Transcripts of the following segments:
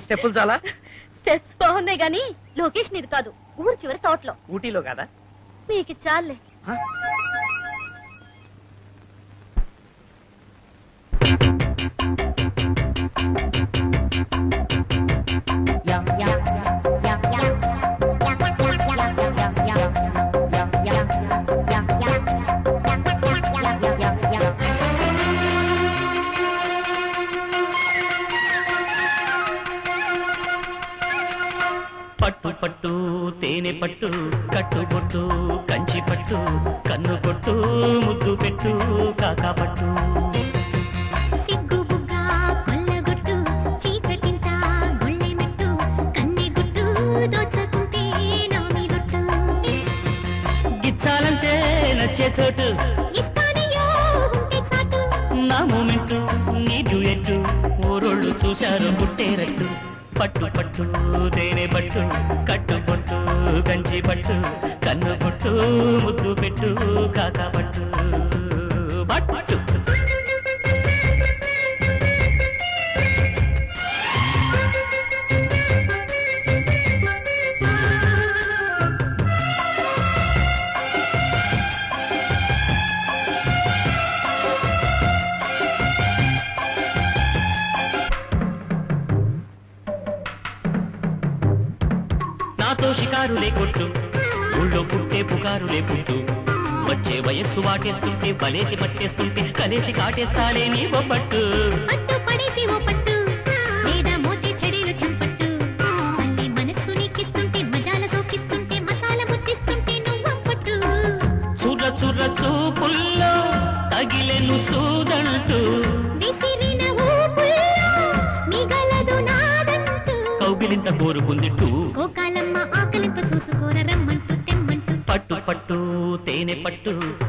స్టెప్పులు చాలా? స్టెప్స్ బాగున్నాయి గానీ లొకేషన్ ఇది కాదు. ఊరు చివరి తోటలో. ఊటీలో కదా? నీకు చాలే. పట్టు తేనె పట్టు కట్టు బొట్టు కంచి పట్టు కన్ను కొట్టు ముద్దు పెట్టు కాకా పట్టు. గిచ్చాలంటే నచ్చే చోటు. నా మూమెంట్ నీ డ్యూయెట్ ఊరోళ్ళు చూశారు పుట్టేరట్టు పట్టు పట్టు తేనె పట్టు కట్టు పట్టు గంజి పట్టు కన్ను పట్టు ముద్దు పెట్టు కాకా పట్టు. నాతో షికారులే కొట్టు ఊళ్ళో పుట్టే పుకారులే పుట్టు వచ్చే వయస్సు వాటేస్తుంటే బలేసి పట్టేస్తుంటే కలేసి కాటేస్తాలే నీ బొబ్బట్టు. పట్టు పడేసి ఓ పట్టు లేదా మోతే చెడేలు తేనె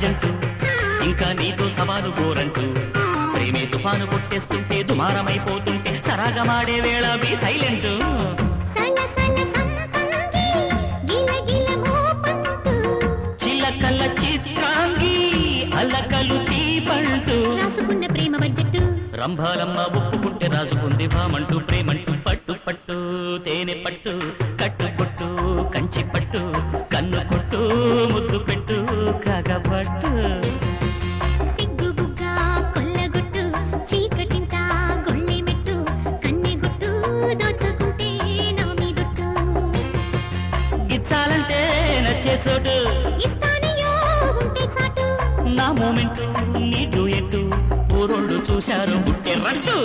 అర్జెంటు ఇంకా నీతో సవాలు కోరంటూ ప్రేమే తుఫాను కొట్టేస్తుంటే దుమారమైపోతుంటే సరాగమాడే వేళ బీ సైలెంట్. రంభాలమ్మ ఒప్పుకుంటే రాజుకుంది భామంటూ ప్రేమంటూ పట్టు పట్టు తేనె పట్టు కట్టు పొట్టు కంచి పట్టు కన్ను కొట్టు ముద్దు పెట్టు కాగపట్టు నచ్చే చాటు. నా మూమెంట్ నీ డూయెట్టు ఊరోళ్ళు చూశారు పుట్టే రట్టు